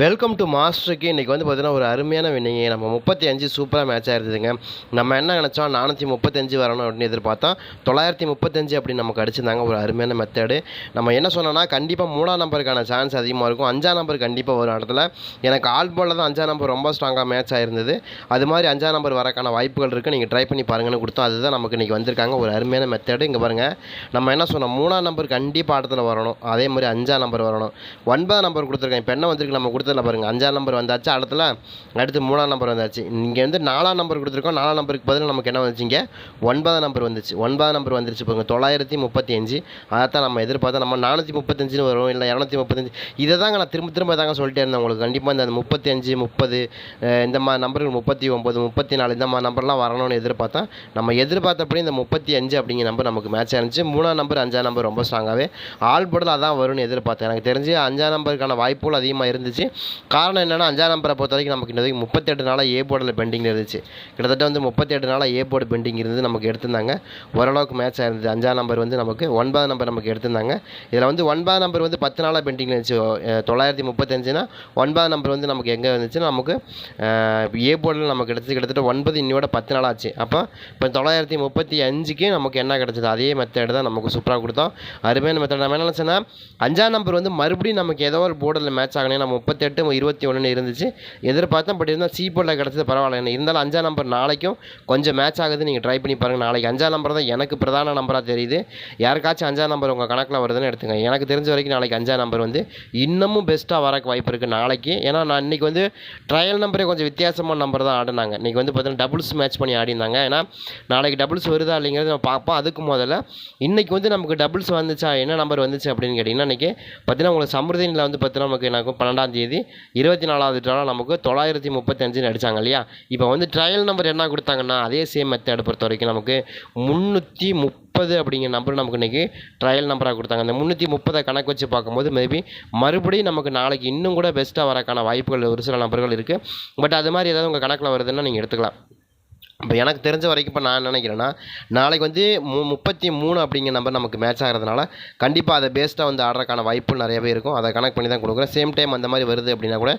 Welcome to மாஸ்டருக்கு இன்றைக்கி வந்து பார்த்தீங்கன்னா ஒரு அருமையான வின்னிங்க நம்ம முப்பத்தி அஞ்சு சூப்பராக மேட்ச் ஆயிருந்ததுங்க நம்ம என்ன நினச்சோம்? நானூற்றி முப்பத்தஞ்சு வரணும் அப்படின்னு எதிர்பார்த்தோம் தொள்ளாயிரத்தி முப்பத்தஞ்சு அப்படின்னு நமக்கு அடிச்சிருந்தாங்க. ஒரு அருமையான மெத்தடு நம்ம என்ன சொன்னோன்னா கண்டிப்பாக மூணாம் நம்பருக்கான சான்ஸ் அதிகமாக இருக்கும். அஞ்சாம் நம்பர் கண்டிப்பாக வரும் இடத்துல. எனக்கு ஆல் போலில் தான் அஞ்சாம் நம்பர் ரொம்ப ஸ்ட்ராங்காக மேட்ச் ஆயிருந்தது. அது மாதிரி அஞ்சாம் நம்பர் வரக்கான வாய்ப்புகள் இருக்குது நீங்கள் ட்ரை பண்ணி பாருங்கன்னு கொடுத்தோம். அதுதான் நமக்கு இன்றைக்கி வந்திருக்காங்க. ஒரு அருமையான மெத்தடு இங்கே பாருங்கள் நம்ம என்ன சொன்னோம்? மூணாம் நம்பர் கண்டிப்பாக ஆட்டத்தில் வரணும். அதே மாதிரி அஞ்சாம் நம்பர் வரணும். ஒன்பதாம் நம்பர் கொடுத்துருக்கேன். இப்போ என்ன வந்திருக்கு? நம்ம கொடுத்ததில் பாருங்கள் அஞ்சாம் நம்பர் வந்தாச்சு அடுத்துல அடுத்து மூணாம் நம்பர் வந்தாச்சு. இங்கே வந்து நாலாம் நம்பர் கொடுத்துருக்கோம் நாலாம் நம்பருக்கு பதில் நமக்கு என்ன வந்துச்சுங்க ஒன்பதாம் நம்பர் வந்துச்சு. ஒன்பதாம் நம்பர் வந்துருச்சு பாருங்கள் தொள்ளாயிரத்தி முப்பத்தி அஞ்சு. அதைத்தான் நம்ம எதிர்பார்த்தா நம்ம நானூற்றி முப்பத்தஞ்சுன்னு வரும் இல்லை இரநூத்தி முப்பத்தஞ்சு. இதை தாங்க நான் திரும்ப திரும்ப தாங்க சொல்லிட்டே இருந்தேன் உங்களுக்கு. கண்டிப்பாக இந்த முப்பத்தி அஞ்சு முப்பது இந்த மாதிரி நம்பர்கள் முப்பத்தி ஒம்பது முப்பத்தி நாலு இந்த மாதிரி நம்பர்லாம் வரணும்னு எதிர்பார்த்தா நம்ம எதிர்பார்த்தபடி இந்த முப்பத்தி அஞ்சு அப்படிங்கிற நம்பர் நமக்கு மேட்ச் ஆயிருந்துச்சு. மூணாம் நம்பர் அஞ்சாம் நம்பர் ரொம்ப ஸ்ட்ராங்காகவே ஆல் படத்தில் அதான் வரும்னு எதிர்பார்த்தேன். எனக்கு தெரிஞ்சு அஞ்சாம் நம்பருக்கான வாய்ப்புகள் அதிகமாக இருந்துச்சு. காரணம் என்னென்னா அஞ்சாம் நம்பரை பொறுத்த வரைக்கும் நமக்கு இன்னது முப்பத்தெட்டு நாளாக ஏ போர்டில் பெண்டிங் இருந்துச்சு. கிட்டத்தட்ட வந்து முப்பத்தெட்டு நாளாக ஏ போர்டு பெண்டிங் இருந்து நமக்கு எடுத்திருந்தாங்க. ஓரளவுக்கு மேட்ச் ஆயிருந்தது அஞ்சாம் நம்பர் வந்து நமக்கு ஒன்பதாம் நம்பர் நமக்கு எடுத்திருந்தாங்க. இதில் வந்து ஒன்பதாம் நம்பர் வந்து பத்து நாளாக பெண்டிங் இருந்துச்சு. தொள்ளாயிரத்தி முப்பத்தஞ்சுனா ஒன்பதாம் நம்பர் வந்து நமக்கு எங்கே இருந்துச்சுன்னா நமக்கு ஏ போர்டில் நமக்கு கிடச்சி கிட்டத்தட்ட ஒன்பது இன்னையோட பத்து நாள் ஆச்சு. அப்போ இப்போ தொள்ளாயிரத்தி முப்பத்தி அஞ்சுக்கு நமக்கு என்ன கிடச்சிது? அதே மெத்தட் தான் நமக்கு சூப்பராக கொடுத்தோம். அருமையான மெத்தட் நம்ம என்ன நினச்சேன்னா அஞ்சாம் நம்பர் வந்து மறுபடியும் நமக்கு ஏதோ ஒரு போர்டில் மேட்ச் ஆகணும் நம்ம முப்பத்தி எட்டு இருபத்தி ஒன்றுன்னு இருந்துச்சு. எதிர்பார்த்தேன் பட் இருந்தால் சி போர்டில் கிடச்சது பரவாயில்ல. என்ன இருந்தாலும் அஞ்சாம் நம்பர் நாளைக்கும் கொஞ்சம் மேட்ச் ஆகுது நீங்கள் ட்ரை பண்ணி பாருங்கள் நாளைக்கு அஞ்சாம் நம்பர் தான் எனக்கு பிரதான நம்பராக தெரியுது. யாருக்காச்சும் அஞ்சாம் நம்பர் உங்கள் கணக்கில் வருதுன்னு எடுத்துங்க எனக்கு தெரிஞ்ச வரைக்கும் நாளைக்கு அஞ்சாம் நம்பர் வந்து இன்னமும் பெஸ்ட்டாக வரக்கு வாய்ப்பு இருக்குது நாளைக்கு. ஏன்னா நான் இன்றைக்கி வந்து ட்ரையல் நம்பரே கொஞ்சம் வித்தியாசமான நம்பர் தான் ஆடினாங்க. இன்றைக்கி வந்து பார்த்தீங்கன்னா டபுள்ஸ் மேட்ச் பண்ணி ஆடினாங்க. ஏன்னா நாளைக்கு டபுள்ஸ் வருதா இல்லைங்கிறது நம்ம பார்ப்போம் அதுக்கு முதல்ல இன்றைக்கி வந்து நமக்கு டபுள்ஸ் வந்துச்சா என்ன நம்பர் வந்துச்சு அப்படின்னு கேட்டிங்கன்னா இன்றைக்கி பார்த்தீங்கன்னா உங்களுக்கு சமிருதினில் வந்து பார்த்தீங்கன்னா நமக்கு எனக்கு பன்னெண்டாம் தேதி இருபத்தி நாலாவது ட்ராவில் நமக்கு தொள்ளாயிரத்தி முப்பத்தஞ்சுன்னு அடித்தாங்க இல்லையா? இப்போ வந்து ட்ரையல் நம்பர் என்ன கொடுத்தாங்கன்னா அதே சேம் மெத்தட் பொறுத்த வரைக்கும் நமக்கு முந்நூற்றி முப்பது அப்படிங்கிற நம்பர் நமக்கு இன்றைக்கி ட்ரையல் நம்பராக கொடுத்தாங்க. அந்த முந்நூற்றி முப்பதை கணக்கு வச்சு பார்க்கும்போது மேபி மறுபடியும் நமக்கு நாளைக்கு இன்னும் கூட பெஸ்ட்டாக வரக்கான வாய்ப்புகள் ஒரு சில நம்பர்கள் இருக்குது பட் அது மாதிரி ஏதாவது உங்கள் கணக்கில் வருதுன்னா நீங்கள் எடுத்துக்கலாம். இப்போ எனக்கு தெரிஞ்ச வரைக்கும் இப்போ நான் நினைக்கிறேன்னா நாளைக்கு வந்து மு முப்பத்தி மூணு அப்படிங்கிற நம்பர் நமக்கு மேட்ச் ஆகிறதுனால கண்டிப்பாக அதை பேஸ்டாக வந்து ஆடுறதுக்கான வாய்ப்பு நிறையவே இருக்கும். அதை கனெக்ட் பண்ணி தான் கொடுக்குறேன். சேம் டைம் அந்த மாதிரி வருது அப்படின்னா கூட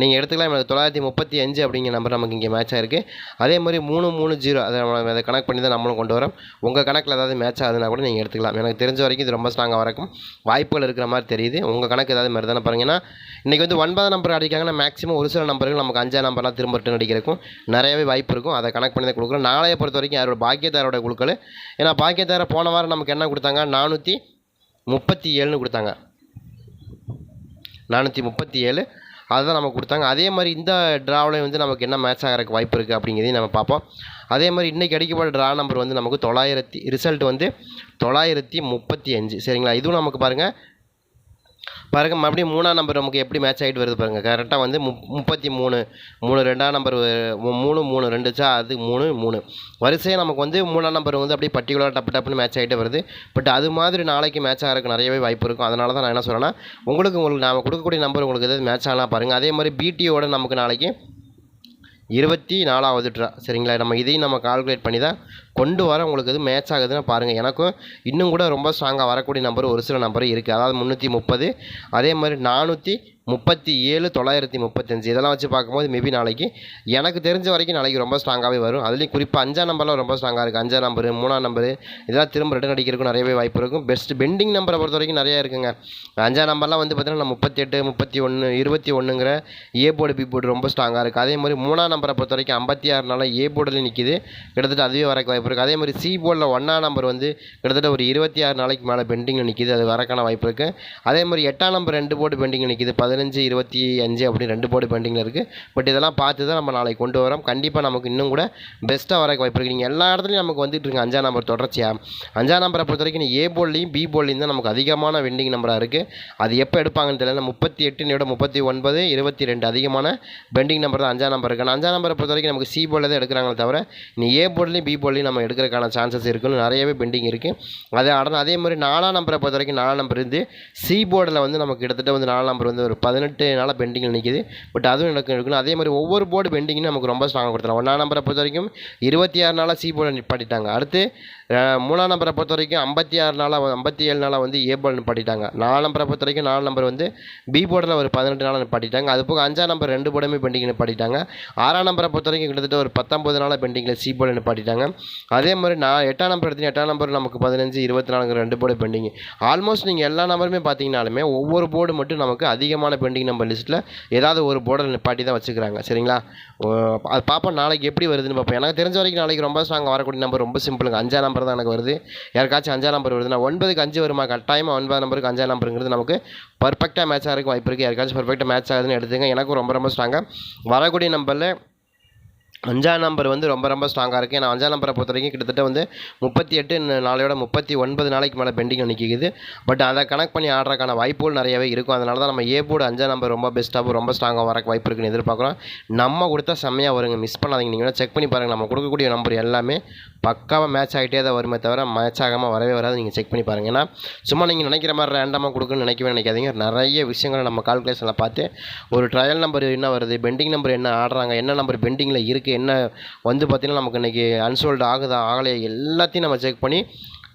நீங்கள் எடுத்துக்கலாம். எனக்கு தொள்ளாயிரத்தி முப்பத்தி அஞ்சு அப்படிங்கிற நம்பர் நமக்கு இங்கே மேட்ச் ஆயிருக்கு. அதே மாதிரி மூணு மூணு ஜீரோ அதை நம்ம அதை கனெக்ட் பண்ணி தான் நம்மளும் கொண்டு வரோம். உங்கள் கணக்கில் ஏதாவது மேட்ச் ஆகுதுன்னா கூட நீங்கள் எடுத்துக்கலாம். எனக்கு தெரிஞ்ச வரைக்கும் இது ரொம்ப ஸ்ட்ராங்காக வரைக்கும் வாய்ப்புகள் இருக்கிற மாதிரி தெரியுது. உங்கள் கணக்கு ஏதாவது மாதிரி தானே பாருங்கன்னா இன்றைக்கி வந்து ஒன்பதாம் நம்பர் அடிக்காங்கன்னா மேக்ஸிமம் ஒரு சில நம்பர்கள் நமக்கு அஞ்சாம் நம்பர்லாம் திரும்ப ரிட்டர்ன் அடிக்கிறதுக்கும் நிறையவே வாய்ப்பு இருக்கும். அதை கனெக்ட் பண்ணி தான் குழுக்கள் நாளைய பொறுத்த வரைக்கும் யாரோட பாக்கியத்தாரோட குழுக்கள்? ஏன்னா பாக்கியத்தார போன வாரம் நமக்கு என்ன கொடுத்தாங்க? நானூற்றி முப்பத்தி ஏழுன்னு கொடுத்தாங்க. நானூற்றி முப்பத்தி ஏழு. அதுதான் நமக்கு கொடுத்தாங்க. அதே மாதிரி இந்த ட்ராவிலையும் வந்து நமக்கு என்ன மேட்ச் ஆகிறதுக்கு வாய்ப்பு இருக்குது அப்படிங்கிறதையும் நம்ம பார்ப்போம். அதே மாதிரி இன்றைக்கி அடிக்கப்பட்ட ட்ரா நம்பர் வந்து நமக்கு தொள்ளாயிரத்தி ரிசல்ட் வந்து தொள்ளாயிரத்தி முப்பத்தி அஞ்சு. சரிங்களா? இதுவும் நமக்கு பாருங்கள் பாருங்கள் மறுபடியும் மூணாம் நம்பர் நமக்கு எப்படி மேட்ச் ஆகிட்டு வருது பாருங்கள் கரெக்டாக வந்து முப் முப்பத்தி மூணு மூணு ரெண்டாம் நம்பர் மூணு மூணு ரெண்டுச்சா அது மூணு மூணு. வரிசையாக நமக்கு வந்து மூணாம் நம்பர் வந்து அப்படியே பர்டிகுலர் டப்பு டப்புன்னு மேட்ச் ஆகிட்டு வருது. பட் அது மாதிரி நாளைக்கு மேட்ச் ஆகிறதுக்கு நிறையவே வாய்ப்பு இருக்கும். அதனால தான் நான் என்ன சொல்கிறேன்னா உங்களுக்கு உங்களுக்கு நாம் கொடுக்கக்கூடிய நம்பர் உங்களுக்கு எதாவது மேட்ச் ஆகலாம் பாருங்கள் அதே மாதிரி பிடிஓட நமக்கு நாளைக்கு இருபத்தி நாலாவது ட்ரா சரிங்களா? நம்ம இதையும் நம்ம கால்குலேட் பண்ணி தான் கொண்டு வர உங்களுக்கு எது மேட்ச் ஆகுதுன்னு பாருங்கள் எனக்கும் இன்னும் கூட ரொம்ப ஸ்ட்ராங்காக வரக்கூடிய நம்பர் ஒரு சில நம்பர் இருக்குது அதாவது முந்நூற்றி முப்பது அதே மாதிரி நானூற்றி முப்பத்தி ஏழு தொள்ளாயிரத்தி முப்பத்தஞ்சு இதெல்லாம் வச்சு பார்க்கும்போது மேபி நாளைக்கு எனக்கு தெரிஞ்ச வரைக்கும் நாளைக்கு ரொம்ப ஸ்ட்ராங்காகவே வரும். அதுலேயும் குறிப்பாக அஞ்சாம் நம்பர்லாம் ரொம்ப ஸ்ட்ராங்காக இருக்குது அஞ்சாம் நம்பர் மூணாம் நம்பர் இதெல்லாம் திரும்ப ரிட்டன் அடிக்கிறதுக்கும் நிறையவே வாய்ப்பு இருக்கும். பெஸ்ட் பெண்டிங் நம்பரை பொறுத்த வரைக்கும் நிறையா இருக்குங்க. அஞ்சாம் நம்பர்லாம் வந்து பார்த்தீங்கன்னா முப்பத்தி எட்டு முப்பத்தி ஒன்று இருபத்தி ஒன்றுங்கிற ஏ போர்டு பி போர்டு ரொம்ப ஸ்ட்ராங்காக இருக்குது அதே மாதிரி மூணாம் நம்பரை பொறுத்த வரைக்கும் ஐம்பத்தி ஆறு நாளாக ஏ போர்டில் நிற்கிது கிட்டத்தட்ட அதுவே வரக்கு வாய்ப்பு இருக்குது அதே மாதிரி சி போர்டில் ஒன்றாம் நம்பர் வந்து கிட்டத்தட்ட ஒரு இருபத்தி ஆறு நாளைக்கு மேலே பெண்டிங்கில் நிற்கிது அது வரக்கான வாய்ப்பு இருக்குது அதே மாதிரி எட்டாம் நம்பர் ரெண்டு போர்டு பெண்டிங்கில் நிற்கிது பதினஞ்சு பதினஞ்சு இருபத்தி அஞ்சு அப்படின்னு ரெண்டு போர்டு பெண்டிங்கில் இருக்குது பட் இதெல்லாம் பார்த்து தான் நம்ம நாளைக்கு கொண்டு வரோம். கண்டிப்பாக நமக்கு இன்னும் கூட பெஸ்ட்டாக வர வாய்ப்பு இருக்குது நீங்கள் எல்லா இடத்துலையும் நமக்கு வந்துட்டு இருக்கு அஞ்சாம் நம்பர் தொடர்ச்சியாக அஞ்சாம் நம்பரை பொறுத்த வரைக்கும் ஏ போல்லையும் பி போல்லையும் தான் நமக்கு அதிகமான வெண்டிங் நம்பராக இருக்குது அது எப்போ எடுப்பாங்கன்னு தெரியல. முப்பத்தி எட்டு எட்டுனோட முப்பத்தி ஒன்பது இருபத்தி ரெண்டு அதிகமான பெண்டிங் நம்பர் தான் அஞ்சாம் நம்பர் இருக்குது அஞ்சாம் நம்பரை பொறுத்த வரைக்கும் நமக்கு சி போர்டில் தான் எடுக்கிறாங்களே தவிர நீ ஏ போர்ட்லையும் பி போர்ட்லையும் நம்ம எடுக்கிறதுக்கான சான்சஸ் இருக்குன்னு நிறையவே பெண்டிங் இருக்குது அதை ஆனால் அதே மாதிரி நாலாம் நம்பரை பொறுத்த வரைக்கும் நாலாம் நம்பர் இருந்து சி போர்டில் வந்து நமக்கு கிட்டத்தட்ட வந்து நாலாம் நம்பர் வந்து ஒரு பதினெட்டு நாளாக பெண்டிங்கில் நிற்கிது பட் அதுவும் எனக்கு இருக்கணும் அதே மாதிரி ஒவ்வொரு போர்டு பெண்டிங்கும் நமக்கு ரொம்ப ஸ்ட்ராங்காக கொடுத்துருவோம் ஒன்றா நம்பரை பொறுத்த வரைக்கும் இருபத்தி ஆறு நாளாக சி போர்டை நிப்பாட்டிட்டாங்க. அடுத்து மூணாம் நம்பரை பொறுத்த வரைக்கும் ஐம்பத்தி ஆறு நாளாக ஐம்பத்தி ஏழு நாளாக வந்து ஏ போர்டு நிப்பாட்டிட்டாங்க. நாலு நம்பரை பொறுத்த வரைக்கும் நாலு நம்பர் வந்து பி போர்டில் ஒரு பதினெட்டு நாளாக நிப்பாட்டிட்டாங்க. அது போக அஞ்சாம் நம்பர் ரெண்டு போர்டுமே பெண்டிங் நிப்பாட்டிட்டாங்க. ஆறாம் நம்பரை பொறுத்த வரைக்கும் கிட்டத்தட்ட ஒரு பத்தொம்பது நாளாக பெண்டிங்கில் சி போர்டு நிப்பாட்டிட்டாங்க. அதே மாதிரி நான் எட்டாம் நம்பர் எடுத்தீங்கன்னா எட்டாம் நம்பர் நமக்கு பதினஞ்சு இருபத்தி நாலுங்கிற ரெண்டு போர்டு பெண்டிங் ஆல்மோஸ்ட் நீங்கள் எல்லா நம்பருமே பார்த்தீங்கனாலுமே ஒவ்வொரு போர்டு மட்டும் நமக்கு அதிகமான பெண்டிங் நம்பர் லிஸ்ட்டில் ஏதாவது ஒரு போர்டில் நிப்பாட்டி தான் வச்சுக்கிறாங்க. சரிங்களா? ஓ, அது பார்ப்போம் நாளைக்கு எப்படி வருதுன்னு பார்ப்போம் எனக்கு தெரிஞ்ச வரைக்கும் நாளைக்கு ரொம்ப ஸ்ட்ராங் வரக்கூடிய நம்பர் ரொம்ப சிம்பிளுங்க அஞ்சாம் நம்பர் தான் எனக்கு வருது. யாருக்காச்சும் அஞ்சாம் நம்பர் வருதுன்னா ஒன்பதுக்கு அஞ்சு வருமா? கட்டாயமாக ஒன்பது நம்பருக்கு அஞ்சாம் நம்பருங்கிறது நமக்கு பர்ஃபெக்டாக மேட்ச் ஆகிறதுக்கு வாய்ப்பு இருக்குது யாருக்காச்சும் பர்ஃபெக்டாக மேட்ச் ஆகுதுன்னு எடுத்துங்க எனக்கும் ரொம்ப ரொம்ப ஸ்ட்ராங்காக வரக்கூடிய நம்பரில் அஞ்சாம் நம்பர் வந்து ரொம்ப ரொம்ப ஸ்ட்ராங்காக இருக்குது ஏன்னா அஞ்சாம் நம்பரை பொறுத்த வரைக்கும் கிட்டத்தட்ட வந்து முப்பத்தி எட்டு நாளையோட முப்பத்தி ஒன்பது நாளைக்கு மேலே பெண்டிங் நிற்கிது பட் அதை கனெக்ட் பண்ணி ஆடுறதுக்கான வாய்ப்புகள் நிறையவே இருக்கும். அதனால தான் நம்ம ஏ போர்டு அஞ்சாம் நம்பர் ரொம்ப பெஸ்ட்டாகவும் ரொம்ப ஸ்ட்ராங்காக வரக்கு வாய்ப்பு இருக்குன்னு எதிர்பார்க்குறோம். நம்ம கொடுத்தா செம்மையாக வருங்க. மிஸ் பண்ணாதீங்க. நீங்கள் செக் பண்ணி பாருங்கள் நம்ம கொடுக்கக்கூடிய நம்பர் எல்லாமே பக்காவாக மேட்ச் ஆகிட்டே தான் வருமே தவிர மேட்ச் ஆகாமல் வரவே வராது. நீங்கள் செக் பண்ணி பாருங்கள் ஏன்னா சும்மா நீங்கள் நினைக்கிற மாதிரி ரேண்டமாக கொடுக்குன்னு நினைக்கவே நினைக்காதீங்க. நிறைய விஷயங்களை நம்ம கால்குலேஷனில் பார்த்து ஒரு ட்ரையல் நம்பர் என்ன வருது பெண்டிங் நம்பர் என்ன ஆடுறாங்க என்ன நம்பர் பெண்டிங்கில் இருக்குது என்ன வந்து பார்த்திங்கன்னா நமக்கு இன்றைக்கி அன்சோல்டு ஆகுதா ஆகலையா எல்லாத்தையும் நம்ம செக் பண்ணி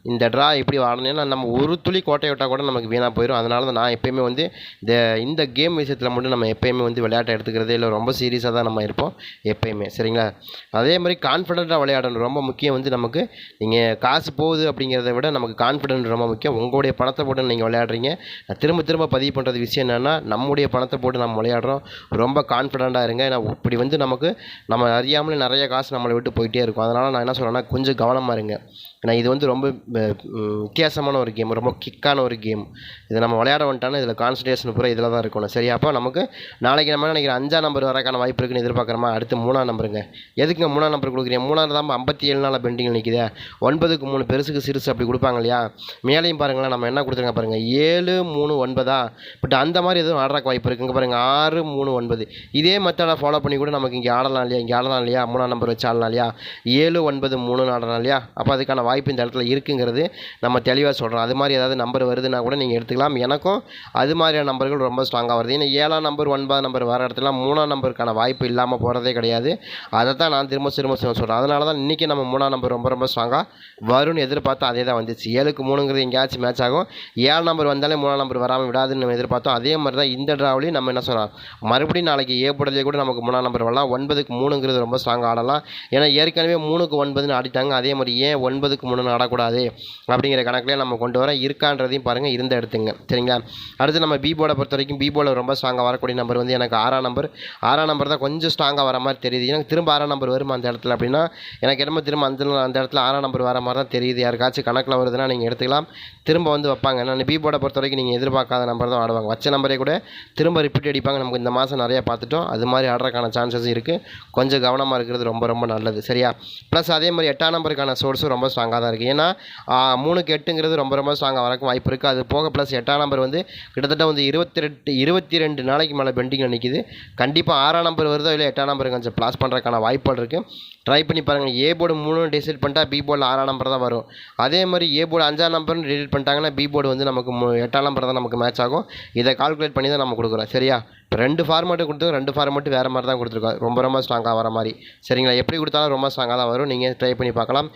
இந்த ட்ரா எப்படி ஆடணும்னா நம்ம ஒரு துளி கோட்டை விட்டால் கூட நமக்கு வீணாக போயிடும் அதனால தான் நான் எப்போயுமே வந்து இந்த இந்த கேம் விஷயத்தில் மட்டும் நம்ம எப்போயுமே வந்து விளையாட்டை எடுத்துக்கிறதே இல்லை ரொம்ப சீரியஸாக தான் நம்ம இருப்போம் எப்பயுமே. சரிங்களா? அதே மாதிரி கான்ஃபிடென்ட்டாக விளையாடணும் ரொம்ப முக்கியம் வந்து நமக்கு. நீங்கள் காசு போகுது அப்படிங்கிறத விட நமக்கு கான்ஃபிடென்ட் ரொம்ப முக்கியம். உங்களுடைய பணத்தை போட்டு நீங்கள் விளையாடுறீங்க. திரும்ப திரும்ப பதிவு பண்ணுறது விஷயம் என்னென்னா நம்முடைய பணத்தை போட்டு நம்ம விளையாடுறோம். ரொம்ப கான்ஃபிடென்ட்டாக இருங்க. ஏன்னா இப்படி வந்து நமக்கு நம்ம அறியாமலே நிறைய காசு நம்மளை விட்டு போயிட்டே இருக்கும். அதனால் நான் என்ன சொல்கிறேன்னா கொஞ்சம் கவனமாக இருங்க. ஏன்னா இது வந்து ரொம்ப வித்தியாசமான ஒரு கேம் ரொம்ப கிக்கான ஒரு கேம். இதை நம்ம விளையாட வந்துட்டோன்னா இதில் கான்சன்ட்ரேஷன் பூரா இதில் தான் இருக்கணும். சரி அப்போ நமக்கு நாளைக்கு நம்ம நினைக்கிறேன் அஞ்சாம் நம்பர் வரக்கான வாய்ப்பு இருக்குன்னு எதிர்பார்க்குறோமா? அடுத்து மூணாம் நம்பருங்க எதுக்குங்க மூணாம் நம்பர் கொடுக்குறீங்க? மூணாம் தான் ஐம்பத்தி ஏழு நாள் பெண்டிங்கில் நிற்கிதே ஒன்பதுக்கு மூணு பெருசுக்கு சிறுசு அப்படி கொடுப்பாங்க இல்லையா? மேலேயும் பாருங்களேன் நம்ம என்ன கொடுத்துருங்க பாருங்கள் ஏழு மூணு ஒன்பதா? பட் அந்த மாதிரி எதுவும் ஆடுறக்கு வாய்ப்பு இருக்குங்க பாருங்கள் ஆறு மூணு ஒன்பது. இதே மெத்தடை ஃபாலோ பண்ணி கூட நமக்கு இங்கே ஆடலாம் இல்லையா? இங்கே ஆடலாம் இல்லையா? மூணாம் நம்பர் வச்சு ஆடலாம் இல்லையா? ஏழு ஒன்பது மூணு ஆடலாம் இல்லையா? அப்போ அதுக்கான வாய்ப்பு இந்த இடத்துல இருக்குங்கிறது நம்ம தெளிவாக சொல்கிறோம் அது மாதிரி ஏதாவது நம்பர் வருதுன்னா கூட நீங்கள் எடுத்துக்கலாம். எனக்கும் அது மாதிரியான நம்பர்கள் ரொம்ப ஸ்ட்ராங்காக வருது. ஏன்னா ஏழாம் நம்பர் ஒன்பதாம் நம்பர் வர இடத்துல மூணாம் நம்பருக்கான வாய்ப்பு இல்லாமல் போகிறதே கிடையாது. அதை தான் நான் திரும்ப திரும்ப சொல்கிறேன் அதனால தான் இன்றைக்கி நம்ம மூணாம் நம்பர் ரொம்ப ரொம்ப ஸ்ட்ராங்காக வரும்னு எதிர்பார்த்து அதே தான் வந்துச்சு. ஏழுக்கு மூணுங்கிறது எங்கேயாச்சும் மேட்ச் ஆகும். ஏழு நம்பர் வந்தாலே மூணாம் நம்பர் வராமல் விடாதுன்னு நம்ம எதிர்பார்த்தோம். அதே மாதிரி தான் இந்த ட்ராவிலையும் நம்ம என்ன சொல்கிறோம் மறுபடியும் நாளைக்கு ஏ போடலே கூட நமக்கு மூணாம் நம்பர் வரலாம். ஒன்பதுக்கு மூணுங்கிறது ரொம்ப ஸ்ட்ராங்காக ஆடலாம். ஏன்னா ஏற்கனவே மூணுக்கு ஒன்பதுன்னு ஆடிட்டாங்க. அதே மாதிரி ஏன் ஒன்பதுக்கு மூணுன்னு ஆடக்கூடாது? அப்படிங்கிற கணக்கிலே நம்ம கொண்டு வர இருக்கான்றதையும் பாருங்கள் இருந்த எடுத்துங்க. சரிங்களா? அடுத்து நம்ம பி போர்டை பொறுத்த வரைக்கும் பி போர்டில் ரொம்ப ஸ்ட்ராங்காக வரக்கூடிய நம்பர் வந்து எனக்கு ஆறாம் நம்பர் ஆறாம் நம்பர் தான் கொஞ்சம் ஸ்ட்ராங்காக வர மாதிரி தெரியுது. எனக்கு திரும்ப ஆறாம் நம்பர் வருமா அந்த இடத்துல அப்படின்னா எனக்கு என்னமோ திரும்ப அந்த அந்த இடத்துல ஆறாம் நம்பர் வர மாதிரி தான் தெரியுது. யாருக்காச்சும் கணக்கில் வருதுன்னா நீங்கள் எடுத்துக்கலாம். திரும்ப வந்து வைப்பாங்க. நான் பி போர்டை பொறுத்த வரைக்கும் நீங்கள் எதிர்பார்க்காத நம்பர் தான் ஆடுவாங்க. வச்ச நம்பரே கூட திரும்ப ரிப்பீட் அடிப்பாங்க. நமக்கு இந்த மாதம் நிறையா பார்த்துட்டோம். அது மாதிரி ஆடுறதுக்கான சான்சஸ் இருக்குது கொஞ்சம் கவனமாக இருக்கிறது ரொம்ப ரொம்ப நல்லது. சரியா? ப்ளஸ் அதே மாதிரி எட்டாம் நம்பருக்கான சோர்ஸும் ரொம்ப ஸ்ட்ராங்காக தான் இருக்குது ஏன்னா மூணுக்கு எட்டுங்கிறது ரொம்ப ரொம்ப ஸ்ட்ராங்காக வரக்கும் வாய்ப்பு இருக்குது அது போக ப்ளஸ் எட்டாம் நம்பர் வந்து கிட்டத்தட்ட வந்து இருபத்தி ரெண்டு இருபத்தி ரெண்டு நாளைக்கு மேலே பெண்டிங்கில் நிற்கிது கண்டிப்பாக ஆறாம் நம்பர் வருதோ இல்லை எட்டாம் நம்பர் கொஞ்சம் ப்ளாஸ் பண்ணுறதுக்கான வாய்ப்புகள் இருக்குது ட்ரை பண்ணி பாருங்கள் ஏ போர்டு மூணு டிசைட் பண்ணிட்டா பி போர்டில் ஆறாம் நம்பர் தான் வரும். அதே மாதிரி ஏ போர்டு அஞ்சாம் நம்பர்னு டிசைட் பண்ணிட்டாங்கன்னா பி போர்டு வந்து நமக்கு எட்டாம் நம்பர் தான் நமக்கு மேட்ச் ஆகும். இதை கால்குலேட் பண்ணி தான் நம்ம கொடுக்குறோம். சரியா? இப்போ ரெண்டு ஃபார்மேட்டு கொடுத்து ரெண்டு ஃபார்மேட்டு வேறு மாதிரி தான் கொடுத்துருக்கோம். ரொம்ப ரொம்ப ஸ்ட்ராங்காக வர மாதிரி. சரிங்களா? எப்படி கொடுத்தாலும் ரொம்ப ஸ்ட்ராங்காக தான் வரும். நீங்கள் ட்ரை பண்ணி பார்க்கலாம்.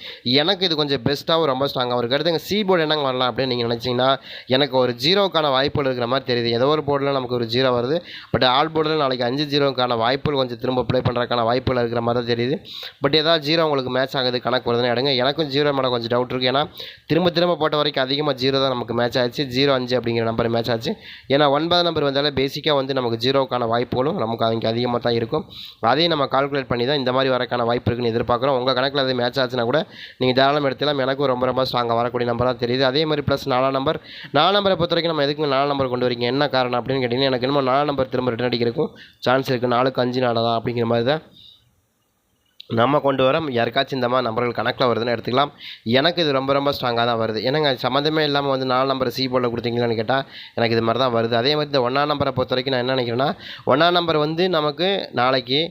எனக்கு இது கொஞ்சம் பெஸ்ட்டாகவும் ரொம்ப ஸ்ட்ராங்காக இருக்குது அடுத்து சி போர்டு என்னங்க வரலாம் அப்படின்னு நீங்கள் நினச்சிங்கன்னா எனக்கு ஒரு ஜீரோக்கான வாய்ப்புகள் இருக்கிற மாதிரி தெரியுது. ஏதோ ஒரு போர்டில் நமக்கு ஒரு ஜீரோ வருது. பட் ஆல் போர்டில் நாளைக்கு அஞ்சு ஜீரோக்கான வாய்ப்புகள் கொஞ்சம் திரும்ப ப்ளே பண்ணுறதுக்கான வாய்ப்புகள் இருக்கிற மாதிரி தான் தெரியுது. பட் ஏதாவது ஜீரோ உங்களுக்கு மேட்ச் ஆகுது கணக்கு வருதுன்னு எடுங்க. எனக்கும் ஜீரோ மேலே கொஞ்சம் டவுட் இருக்குது ஏன்னா திரும்ப திரும்ப போட்ட வரைக்கும் அதிகமாக ஜீரோ தான் நமக்கு மேட்ச் ஆச்சு. ஜீரோ அஞ்சு அப்படிங்கிற நம்பர் மேட்ச் ஆச்சு. ஏன்னா ஒன்பது நம்பர் வந்தாலே பேசிக்காக வந்து நமக்கு ஜீரோக்கான வாய்ப்புகளும் நமக்கு அவங்க அதிகமாக தான் இருக்கும். அதையும் நம்ம கால்குலேட் பண்ணி தான் இந்த மாதிரி வரக்கான வாய்ப்பு இருக்குன்னு எதிர்பார்க்குறோம். உங்கள் கணக்கில் அது மேட்ச் ஆச்சுன்னா கூட நீங்கள் தாராளம் எடுத்துலாம் எனக்கும் ரொம்ப ரொம்ப ஸ்ட்ராங்காக வரக்கூடிய நம்பராக தெரியுது. அதே மாதிரி ப்ளஸ் நாலாம் நம்பர் நாலு நம்பரை பொறுத்த வரைக்கும் நம்ம எதுக்கு நாலு நம்பர் கொண்டு வரீங்க? என்ன காரணம் அப்படின்னு கேட்டிங்கன்னா எனக்கு என்னமோ நாலு நம்பர் திரும்ப ரிட்டர்ன் அடிக்கிறதுக்கும் சான்ஸ் இருக்குது நாலுக்கு அஞ்சு நாளாக தான் அப்படிங்கிற மாதிரி தான் நம்ம கொண்டு வரோம் யாருக்காச்சும் இந்த மாதிரி நம்பர்கள் கணக்கில் வருதுன்னு எடுத்துக்கலாம். எனக்கு இது ரொம்ப ரொம்ப ஸ்ட்ராங்காக தான் வருது. ஏன்னாங்க சம்மந்தமே இல்லாமல் வந்து நாலு நம்பர் சி போர்டில் கொடுத்தீங்களான்னு கேட்டால் எனக்கு இது மாதிரி தான் வருது. அதே மாதிரி இந்த ஒன்றாம் நம்பரை பொறுத்த வரைக்கும் நான் என்ன நினைக்கிறேன்னா ஒன்றாம் நம்பர் வந்து நமக்கு நாளைக்கு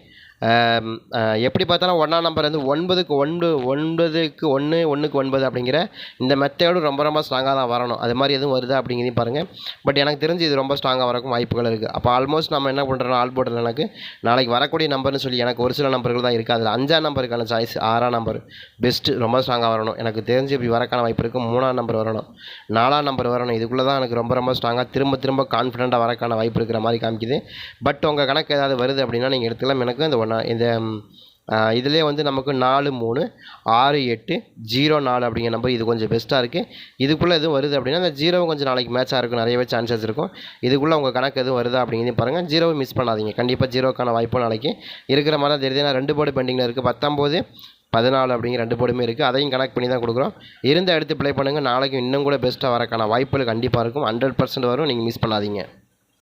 எப்படி பார்த்தாலும் ஒன்றாம் நம்பர் வந்து ஒன்பதுக்கு ஒன்று ஒன்பதுக்கு ஒன்று ஒன்றுக்கு ஒன்பது அப்படிங்கிற இந்த மெத்தேடும் ரொம்ப ரொம்ப ஸ்ட்ராங்காக தான் வரணும். அது மாதிரி எதுவும் வருதா அப்படிங்கிறதையும் பாருங்கள் பட் எனக்கு தெரிஞ்சு இது ரொம்ப ஸ்ட்ராங்காக வரக்கும் வாய்ப்புகள் இருக்குது அப்போ ஆல்மோஸ்ட் நம்ம என்ன பண்ணுறோம் ஆல் போர்டில் எனக்கு நாளைக்கு வரக்கூடிய நம்பர்னு சொல்லி எனக்கு ஒரு சில நம்பர்கள் தான் இருக்குது அதில் அஞ்சாம் நம்பருக்கான சாய்ஸ் ஆறாம் நம்பர் பெஸ்ட்டு ரொம்ப ஸ்ட்ராங்காக வரணும். எனக்கு தெரிஞ்சு இப்படி வரக்கான வாய்ப்பு இருக்குது மூணாம் நம்பர் வரணும். நாலாம் நம்பர் வரணும். இதுக்குள்ளே தான் எனக்கு ரொம்ப ரொம்ப ஸ்ட்ராங்காக திரும்ப திரும்ப கான்ஃபிடென்ட்டாக வரக்கான வாய்ப்பு இருக்கிற மாதிரி காமிக்குது. பட் உங்கள் கணக்கு ஏதாவது வருது அப்படின்னா நீங்கள் எடுத்துக்கலாம். எனக்கு அந்த இந்த நான் இந்த இதிலே இதுலேயே வந்து நமக்கு நாலு மூணு ஆறு எட்டு ஜீரோ நாலு அப்படிங்கிற நம்பர் இது கொஞ்சம் பெஸ்ட்டாக இருக்குது இதுக்குள்ளே எதுவும் வருது அப்படின்னா அந்த ஜீரோவும் கொஞ்சம் நாளைக்கு மேட்சாக இருக்கும். நிறையவே சான்சஸ் இருக்கும். இதுக்குள்ளே உங்கள் கணக்கு எதுவும் வருதா அப்படிங்கிறது பாருங்கள் ஜீரோவை மிஸ் பண்ணாதீங்க. கண்டிப்பாக ஜீரோக்கான வாய்ப்பு நாளைக்கு இருக்கிற மாதிரி தான் தெரியுது. ஏன்னா ரெண்டு போர்டு பெண்டிங்கில் இருக்குது பத்தொம்போது பதினாலு அப்படிங்கிற ரெண்டு போர்டுமே இருக்குது அதையும் கனெக்ட் பண்ணி தான் கொடுக்குறோம். இருந்த எடுத்து ப்ளே பண்ணுங்கள் நாளைக்கு இன்னும் கூட பெஸ்ட்டாக வரக்கான வாய்ப்புகள் கண்டிப்பாக இருக்கும். ஹண்ட்ரட் பர்சன்ட் வரும். நீங்கள் மிஸ் பண்ணாதீங்க.